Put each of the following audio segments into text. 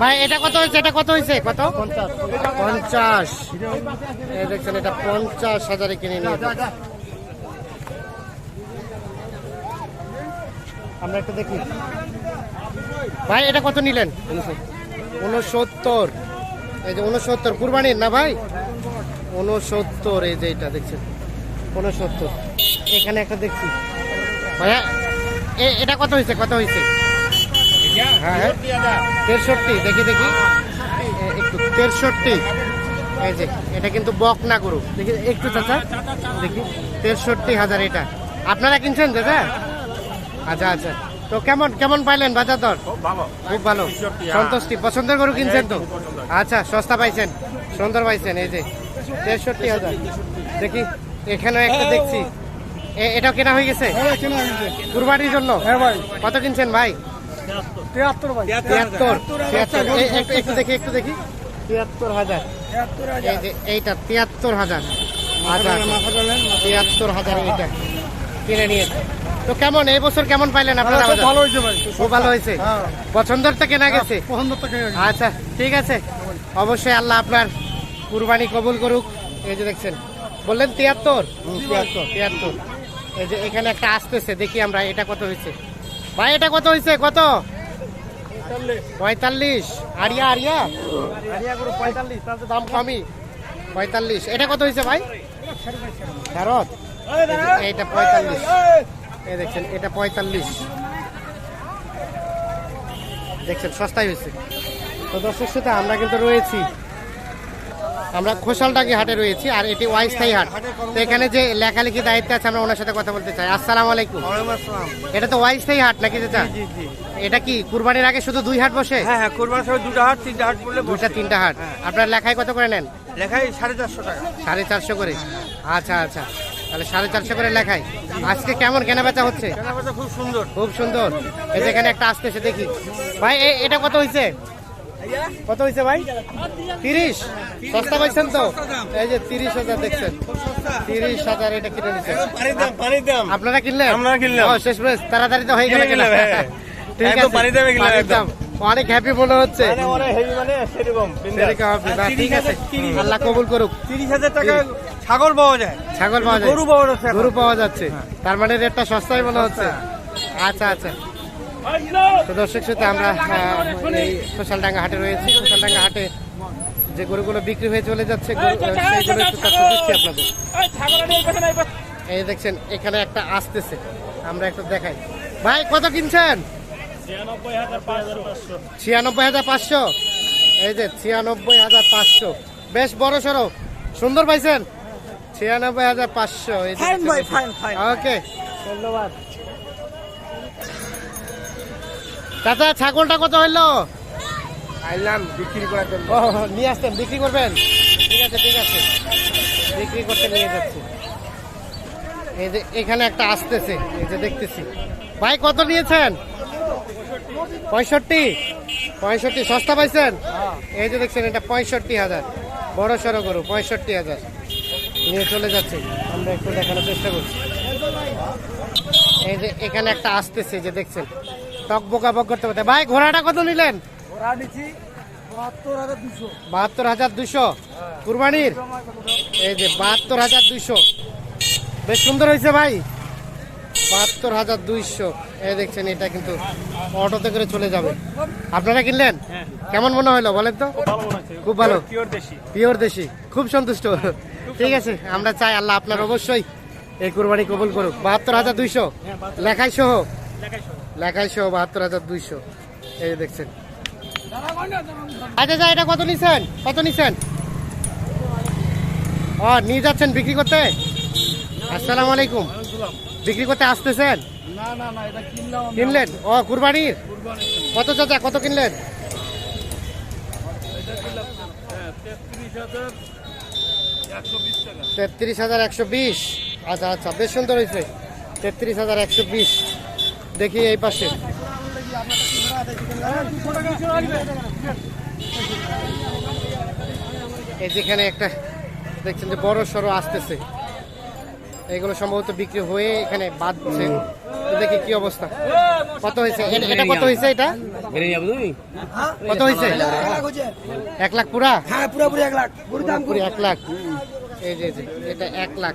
ভাই এটা কত হয়েছে? এটা কত হয়েছে? কত? পঞ্চাশ। এই দেখছেন এটা পঞ্চাশ হাজারে কিনে নিয়ে আমরা একটু দেখি। ভাই এটা কত নিলেন? উনসত্তর এই যে উনসত্তর কুরবানির না ভাই? উনসত্তর এই যে এটা দেখছেন। উনসত্তর এখানে একটা দেখছি। ভাইয়া এ- এটা কত হয়েছে? কত হয়েছে? হ্যাঁ হ্যাঁ তেরষট্টি দেখি দেখি একটু তেরষট্টি এই যে এটা কিন্তু বক না করু দেখি একটু চাচা। দেখি তেরষট্টি হাজার এটা। আপনারা কিনছেন দাদা আচ্ছা আচ্ছা। তো কেমন কেমন পাইলেন বাজার দর? খুব ভালো। সন্তুষ্টি। পছন্দের গরু কিনছেন তো? আচ্ছা সস্তা পাইছেন। সুন্দর পাইছেন এই যে। তেষট্টি হাজার। দেখি এখানেও একটা দেখছি। এ- এটাও কেনা হয়ে গেছে? কুরবানির জন্য? হ্যাঁ কত কিনছেন ভাই? তিয়াত্তর ভাই। তিয়াত্তর তিয়াত্তর। একটু একটু দেখি একটু দেখি। তিয়াত্তর হাজার। তিয়াত্তর এইটা তিয়াত্তর হাজার। আচ্ছা আচ্ছা। তিয়াত্তর হাজার এইটা কিনে নিয়েছে। তো কেমন এই বছর কেমন পাইলেন আপনারা ভালো হয়েছে ভাই। খুব ভালো হয়েছে? হ্যাঁ। পছন্দের তো কেনা গেছে? আচ্ছা ঠিক আছে। অবশ্যই আল্লাহ আপনার কুরবানি কবুল করুক। এই যে দেখছেন বললেন তিয়াত্তর তিয়াত্তর। এই যে এখানে একটা আসতেছে দেখি আমরা এটা কত হয়েছে। ভাই এটা কত হয়েছে? কত? পঁয়তাল্লিশ। আরিয়া আরিয়া? দাম কমই। পঁয়তাল্লিশ। এটা কত হয়েছে ভাই? ফেরত? এটা পঁয়তাল্লিশ। এই দেখছেন, এটা পঁয়তাল্লিশ। দেখছেন, সস্তায় হয়েছে। তো দর্শক সাথে আমরা কিন্তু রয়েছি। আমরা খোসালটাকি হাটে রয়েছি আর এটি ওয়াইস্থায়ী হাট। তো এখানে যে লেখালেখি দায়িত্ব আছে আমরা ওনার সাথে কথা বলতে চাই। আসসালামু আলাইকুম। এটা তো ওয়াইস্থায়ী হাট নাকি চাচা? এটা কি কুরবানির আগে শুধু দুই হাট বসে? হ্যাঁ হ্যাঁ সময় দুটো হাট তিনটা হাট তিনটা হাট। আপনার লেখায় কত করে নেন? লেখাই সাড়ে চারশো টাকা। সাড়ে চারশো করে। আচ্ছা আচ্ছা। তাহলে সাড়ে চারশো করে লেখায়। আজকে কেমন কেনা বেচা হচ্ছে খুব সুন্দর। খুব সুন্দর। এই যে এখানে একটা আসতেছে দেখি। ভাই এটা কত হয়েছে কত হয়েছে ভাই? তিরিশ? সস্তা পাইছেন তো? এই যে তিরিশ হাজার দেখছেন। তিরিশ হাজার এটা কিনে নিচ্ছেন দাম আপনারা কিনলেন? আমরা কিনলাম। ও, শেষ বেশ তাড়াতাড়ি তো হয়ে গেল কিনে কেনা। নিলাম, হ্যাঁ। ঠিক আছে। দামে কিনলাম, একদম। অনেক হ্যাপি মনে হচ্ছে। মানে মানে ঠিক আছে। আল্লাহ কবুল করুক। তিরিশ হাজার টাকা ছাগল পাওয়া যায়। ছাগল পাওয়া যায়। গরু পাওয়া যাচ্ছে গরু পাওয়া যাচ্ছে। তার মানে রেটটা সস্তায় মনে হচ্ছে। আচ্ছা আচ্ছা। তো দর্শক সাথে আমরা আহ, এই সোশ্যালডাঙ্গা হাটে রয়েছি। সোশ্যালডাঙ্গা হাটে যে গরুগুলো বিক্রি হয়ে চলে যাচ্ছে সেইগুলো একটু তথ্য দিচ্ছি আপনাদের। এই দেখছেন এখানে একটা আসতেছে। আমরা একটু দেখাই। ভাই কত কিনছেন? ছিয়ানব্বই হাজার পাঁচশো। এই যে ছিয়ানব্বই হাজার পাঁচশো। বেশ বড় সড়ো। সুন্দর পাইছেন? ছিয়ানব্বই হাজার পাঁচশো. ওকে ধন্যবাদ। চাচা ছাগলটা কত হইল? আইলাম বিক্রি করার জন্য। ও নিয়ে আসতেন বিক্রি করবেন? ঠিক আছে ঠিক আছে। বিক্রি করতে নিয়ে যাচ্ছি। এই যে এখানে একটা আসতেছে এই যে দেখতেছি। ভাই কত নিয়েছেন? পঁয়ষট্টি? পঁয়ষট্টি সস্তা পাইছেন? এই যে দেখছেন এটা পঁয়ষট্টি হাজার। বড় সড়ো গরু পঁয়ষট্টি হাজার। নিয়ে চলে যাচ্ছে। আমরা একটু দেখানোর চেষ্টা করছি। এই যে এখানে একটা আসতেছে যে দেখছেন। টক বোকা বক করতে করতে ভাই ঘোড়াটা কত নিলেন? ওরা নিচ্ছি বাহাত্তর হাজার দুশো বাহাত্তর কুরবানির? এই যে বাহাত্তর হাজার দুইশো। বেশ সুন্দর হয়েছে ভাই। বাহাত্তর হাজার দুইশো। এই দেখছেন এটা কিন্তু অটোতে করে চলে যাবে। আপনারা কিনলেন? কেমন মনে হলো বলেন তো? খুব ভালো পিওর দেশি। পিওর দেশি। খুব সন্তুষ্ট। ঠিক আছে আমরা চাই আল্লাহ আপনার অবশ্যই এই কুরবানি কবুল করুক। বাহাত্তর হাজার দুইশো। লেখাই সহ। লেখাই সহ বাহাত্তর হাজার দুইশো। এই দেখছেন। আচ্ছা আচ্ছা এটা কত নিছেন? কত নিছেন? ও নিয়ে যাচ্ছেন বিক্রি করতে? আসসালামু আলাইকুম। বিক্রি করতে আসতেছেন? না না না এটা কিনলাম কিনলেন? ও কুরবানির? কত চাচা কত কিনলেন? তেত্রিশ হাজার একশো বিশ। আচ্ছা আচ্ছা বেশ সুন্দর হয়েছে। তেত্রিশ হাজার একশো বিশ। দেখি এই পাশে। এই যেখানে একটা দেখছেন যে বড় সড়ো আসতেছে। এগুলো সম্ভবত বিক্রি হয়ে এখানে বাঁধছে তো দেখি কি অবস্থা। কত হয়েছে? এটা কত হয়েছে এটা? কত হয়েছে? এক লাখ পুরা। হ্যাঁ পুরোপুরি এক লাখ। পুরো এক লাখ। এই যে যে, এটা এক লাখ।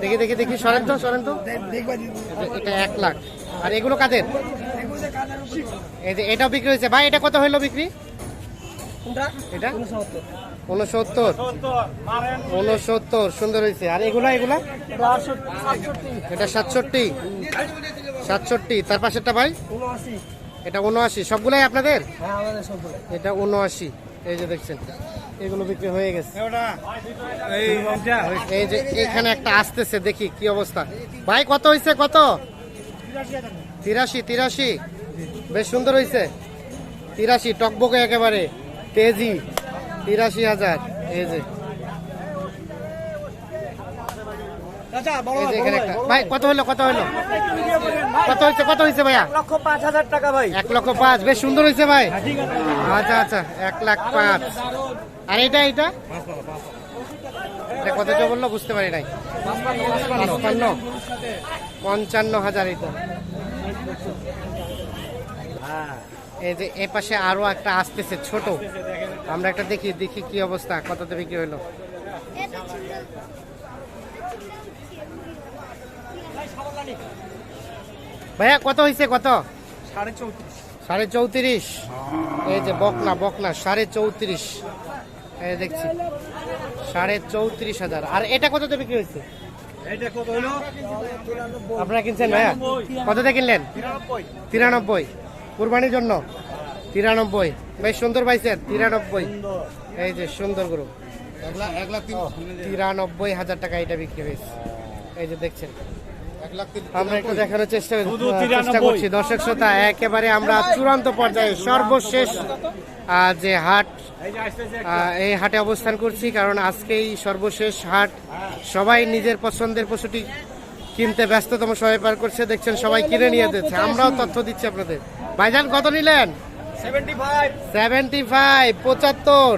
দেখি দেখি দেখি সরেন তো সরেন তো। এটা- এক লাখ। আর এগুলো কাদের? এই যে এটাও বিক্রি হয়েছে। ভাই এটা কত হইল বিক্রি? এটা? উনসত্তর। উনসত্তর। সুন্দর হয়েছে। আর এগুলা এগুলা? এটা সাতষট্টি। সাতষট্টি। তার পাশেরটা ভাই? এটা উনআশি। সবগুলাই আপনাদের? হ্যাঁ এটা উনআশি। এই যে দেখছেন। এগুলো বিক্রি হয়ে গেছে। এই যে এখানে একটা আসতেছে দেখি কি অবস্থা। ভাই কত হয়েছে কত? তিরাশি তিরাশি। বেশ সুন্দর হয়েছে তিরাশি টকবকে একেবারে। তেজি তিরাশি হাজার। এই যে চাচা বড় এই যে এখানে একটা ভাই কত হলো কত হলো কত হয়েছে কত হয়েছে ভাইয়া? লক্ষ পাঁচ হাজার টাকা ভাই। এক লক্ষ পাঁচ বেশ সুন্দর হয়েছে ভাই। আচ্ছা আচ্ছা এক লাখ পাঁচ। আর এটা এটা? এটা কত যে বলল? বুঝতে পারি নাই। পঞ্চান্ন। পঞ্চান্ন হাজার এটা। এই যে এ পাশে আরও একটা আসতেছে ছোট। আমরা একটা দেখি দেখি কি অবস্থা কততে বিক্রি হলো ভাইয়া কত হয়েছে কত? সাড়ে চৌত্রিশ। সাড়ে চৌত্রিশ? এই যে বকনা বকনা সাড়ে চৌত্রিশ। এই দেখছি সাড়ে চৌত্রিশ হাজার। আর এটা কততে বিক্রি হয়েছে এইটা কত হলো আপনারা কিনছেন ভাইয়া? কততে কিনলেন? তিরানব্বই। কুরবানির জন্য? তিরানব্বই। বেশ সুন্দর পাইছেন? তিরানব্বই। এই যে সুন্দর গরু। তিরানব্বই হাজার টাকা এটা বিক্রি হয়েছে এই যে দেখছেন। আমরা একটু দেখানোর চেষ্টা চেষ্টা করছি। দর্শক শ্রোতা একেবারে আমরা চূড়ান্ত পর্যায়ে সর্বশেষ যে হাট এই হাটে অবস্থান করছি কারণ আজকেই সর্বশেষ হাট। সবাই নিজের পছন্দের পশুটি কিনতে ব্যস্ততম সময় পার করছে। দেখছেন সবাই কিনে নিয়ে যাচ্ছে। আমরাও তথ্য দিচ্ছি আপনাদের। ভাইজান কত নিলেন? সেভেন্টি ফাইভ পঁচাত্তর।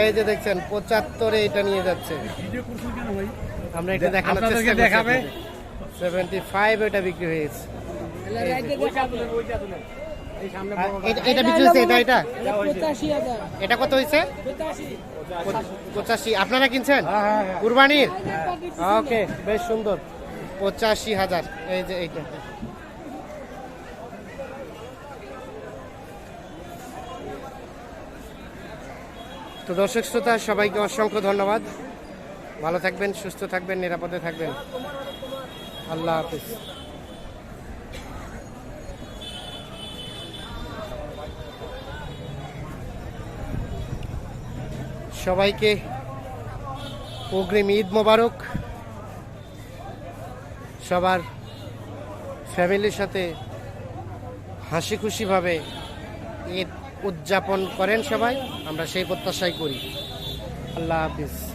এই যে দেখছেন পঁচাত্তরে এটা নিয়ে যাচ্ছে। আমরা এটা দেখানোর চেষ্টা দেখাবে। সেভেন্টি ফাইভ এটা বিক্রি হয়েছে আর এটা- এটা বিক্রি হয়েছে এটা এটা? এটা কত হয়েছে? পঁচাশি। আপনারা কিনছেন? কুরবানির? ওকে বেশ সুন্দর। পঁচাশি হাজার। এই যে এইটা। তো দর্শক শ্রোতা সবাইকে অসংখ্য ধন্যবাদ। ভালো থাকবেন, সুস্থ থাকবেন, নিরাপদে থাকবেন। আল্লাহ হাফিজ। সবাইকে অগ্রিম ঈদ মোবারক। সবার ফ্যামিলির সাথে হাসি খুশিভাবে ঈদ উদযাপন করেন সবাই। আমরা সেই প্রত্যাশাই করি। আল্লাহ হাফিজ।